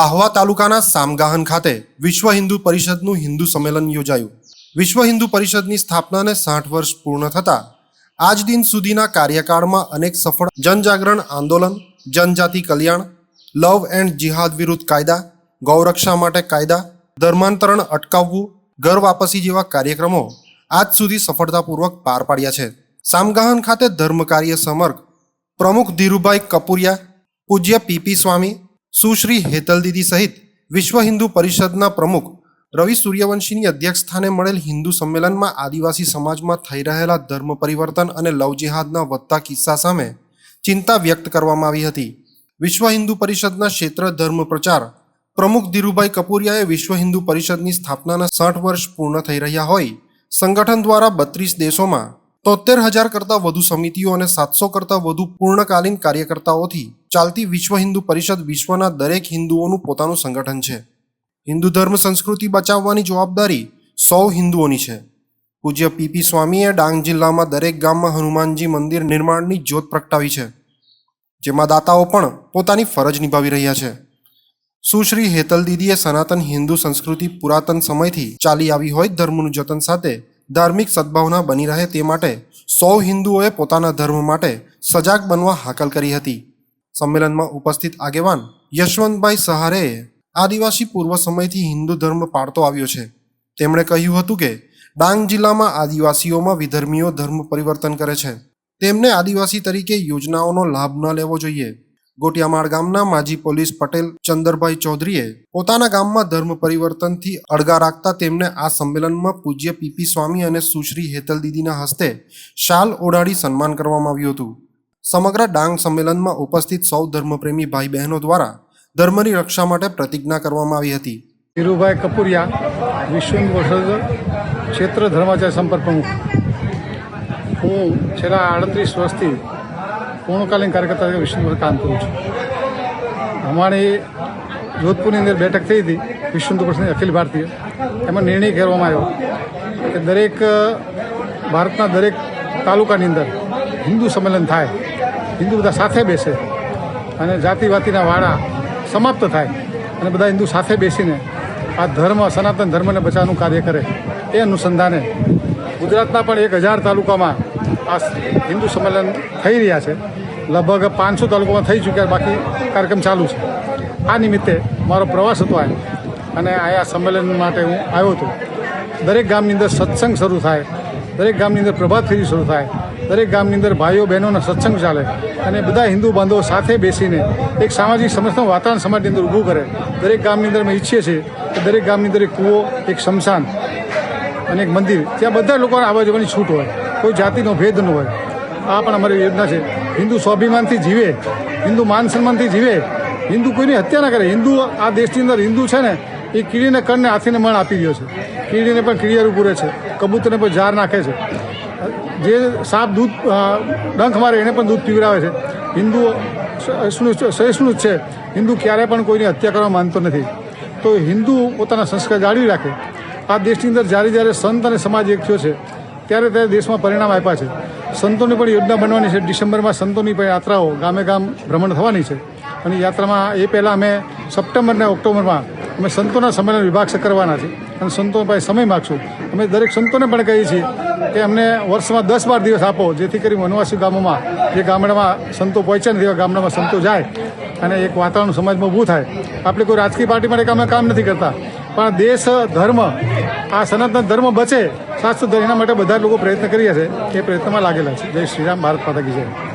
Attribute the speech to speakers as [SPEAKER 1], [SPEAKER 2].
[SPEAKER 1] આહવા તાલુકાના સામગાહન ખાતે વિશ્વ હિન્દુ પરિષદનું હિન્દુ સંમેલન યોજાયું. વિશ્વ હિન્દુ પરિષદની સ્થાપનાને સાઠ વર્ષ પૂર્ણ થતાં આજ દિન સુધીના કાર્યકાળમાં અનેક સફળ જનજાગરણ આંદોલન, જનજાતિ કલ્યાણ, લવ એન્ડ જિહાદ વિરુદ્ધ કાયદા, ગૌરક્ષા માટે કાયદા, ધર્માંતરણ અટકાવવું, ઘર વાપસી જેવા કાર્યક્રમો આજ સુધી સફળતાપૂર્વક પાર પાડ્યા છે. સામગાહન ખાતે ધર્મ કાર્ય સમર્ગ પ્રમુખ ધીરુભાઈ કપુરિયા, પૂજ્ય પીપી સ્વામી સુશ્રી હેતલ દીદી સહિત વિશ્વ હિન્દુ પરિષદના પ્રમુખ રવિ સૂર્યવંશીની અધ્યક્ષસ્થાને મળેલ હિન્દુ સંમેલનમાં આદિવાસી સમાજમાં થઈ રહેલા ધર્મ પરિવર્તન અને લવ જિહાદના વધતા કિસ્સા સામે ચિંતા વ્યક્ત કરવામાં આવી હતી. વિશ્વ હિન્દુ પરિષદના ક્ષેત્ર ધર્મ પ્રચાર પ્રમુખ ધીરુભાઈ કપૂરિયાએ વિશ્વ હિન્દુ પરિષદની સ્થાપનાના સાઠ વર્ષ પૂર્ણ થઈ રહ્યા હોય, સંગઠન દ્વારા બત્રીસ દેશોમાં તોતેર હજાર કરતાં વધુ સમિતિઓ અને સાતસો કરતાં વધુ પૂર્ણકાલીન કાર્યકર્તાઓથી ચાલતી વિશ્વ હિન્દુ પરિષદ વિશ્વના દરેક હિન્દુઓનું પોતાનું સંગઠન છે. હિન્દુ ધર્મ સંસ્કૃતિ બચાવવાની જવાબદારી સૌ હિન્દુઓની છે. પૂજ્ય પીપી સ્વામીએ ડાંગ જિલ્લામાં દરેક ગામમાં હનુમાનજી મંદિર નિર્માણની જ્યોત પ્રગટાવી છે. જેમાં દાતાઓ પણ પોતાની ફરજ નિભાવી રહ્યા છે. સુશ્રી હેતલ દીદીએ સનાતન હિન્દુ સંસ્કૃતિ પુરાતન સમયથી ચાલી આવી હોય ધર્મનું જતન સાથે ધાર્મિક સદભાવના બની રહે તે માટે સૌ હિન્દુઓએ પોતાના ધર્મ માટે સજાગ બનવા હાકલ કરી હતી. સંમેલનમાં ઉપસ્થિત આગેવાન યશવંતભાઈ સહારેએ આદિવાસી પૂર્વ સમયથી હિન્દુ ધર્મ પાળતો આવ્યો છે. તેમણે કહ્યું હતું કે, ડાંગ જિલ્લામાં આદિવાસીઓમાં વિધર્મીઓ ધર્મ પરિવર્તન કરે છે. તેમને આદિવાસી તરીકે યોજનાઓનો લાભ ન લેવો જોઈએ. ગોટિયામાળ ગામના માજી પોલીસ પટેલ ચંદરભાઈ ચૌધરીએ પોતાના ગામમાં ધર્મ પરિવર્તનથી અળગા રાખતા તેમને આ સંમેલનમાં પૂજ્ય પીપી સ્વામી અને સુશ્રી હેતલ દીદીના હસ્તે શાલ ઓઢાડી સન્માન કરવામાં આવ્યું હતું. સમગ્ર ડાંગ સંમેલનમાં ઉપસ્થિત સૌ ધર્મપ્રેમી ભાઈ બહેનો દ્વારા ધર્મની રક્ષા માટે પ્રતિજ્ઞા કરવામાં આવી હતી.
[SPEAKER 2] ધીરુભાઈ કપુરિયા વિશ્વ ક્ષેત્ર ધર્માચાર્ય સંપર્ક પ્રમુખ. હું છેલ્લા આડત્રીસ વર્ષથી પૂર્ણકાલીન કાર્યકર્તા તરીકે વિષ્ણુપુર કામ કરું છું. અમારી જોધપુરની અંદર બેઠક થઈ હતી વિશ્વ હિન્દુ અખિલ ભારતીય. એમાં નિર્ણય કરવામાં આવ્યો કે દરેક, ભારતના દરેક તાલુકાની અંદર હિન્દુ સંમેલન થાય. હિન્દુ બધા સાથે બેસે અને જાતિવાતિના વાડા સમાપ્ત થાય અને બધા હિન્દુ સાથે બેસીને આ ધર્મ, સનાતન ધર્મને બચાવવાનું કાર્ય કરે એ અનુસંધાને ગુજરાતના પણ એક હજાર તાલુકામાં આ હિન્દુ સંમેલન થઈ રહ્યા છે. લગભગ પાંચસો તાલુકામાં થઈ ચૂક્યા બાકી કાર્યક્રમ ચાલુ છે. આ નિમિત્તે મારો પ્રવાસ હતો આ અને આ સંમેલન માટે હું આવ્યો હતો. દરેક ગામની અંદર સત્સંગ શરૂ થાય. દરેક ગામની અંદર પ્રભાત ફેરી શરૂ થાય. દરેક ગામની અંદર ભાઈઓ બહેનોનો સત્સંગ ચાલે. અને બધા હિન્દુ બાંધવો સાથે બેસીને એક સામાજિક સમસ્યાનું વાતાવરણ સમાજની અંદર ઊભું કરે. દરેક ગામની અંદર અમે ઈચ્છીએ છીએ કે દરેક ગામની અંદર એક કૂવો, એક શમશાન અને એક મંદિર, ત્યાં બધા લોકોને આવવા જવાની છૂટ હોય. કોઈ જાતિનો ભેદ ન હોય. આ પણ અમારી યોજના છે. હિન્દુ સ્વાભિમાનથી જીવે, હિન્દુ માન સન્માનથી જીવે, હિન્દુ કોઈની હત્યા ના કરે. હિન્દુ આ દેશની અંદર હિન્દુ છે ને, એ કીડીને કણને હાથીને મણ આપી ગયો છે. કીડીને પણ કીડિયારું પૂરે છે. કબૂતરને પણ ઝાર નાખે છે. જે સાપ દૂધ ડંખ મારે એને પણ દૂધ પીવડાવે છે. હિન્દુ સહિષ્ણુ સહિષ્ણુ જ છે. હિન્દુ ક્યારે પણ કોઈની હત્યા કરવા માનતો નથી. તો હિન્દુ પોતાના સંસ્કાર જાળવી રાખે. આ દેશની અંદર જ્યારે જ્યારે સંત અને સમાજ એક થયો છે, ત્યારે ત્યારે દેશમાં પરિણામ આપ્યા છે. સંતોની પણ યોજના બનવાની છે. ડિસેમ્બરમાં સંતોની પણ યાત્રાઓ ગામે ગામ ભ્રમણ થવાની છે. અને યાત્રામાં એ પહેલાં અમે સપ્ટેમ્બર અને ઓક્ટોબરમાં અમે સંતોના સંમેલન વિભાગ કરવાના છે. અને સંતો પાસે સમય માગશું. અમે દરેક સંતોને પણ કહીએ છીએ કે અમને વર્ષમાં દસ બાર દિવસ આપો, જેથી કરી વનવાસી ગામોમાં, જે ગામડામાં સંતો પહોંચે નથી તેવા ગામડામાં સંતો જાય અને એક વાતાવરણ સમાજમાં ઊભું થાય. આપણે કોઈ રાજકીય પાર્ટી માટે અમે કામ નથી કરતા. પણ દેશ, ધર્મ આ સનાતન ધર્મ બચે શાસ્ત્ર એના માટે બધા લોકો પ્રયત્ન કરીએ છે. એ પ્રયત્નમાં લાગેલા છે. જય શ્રીરામ, ભારત માતા કી જય.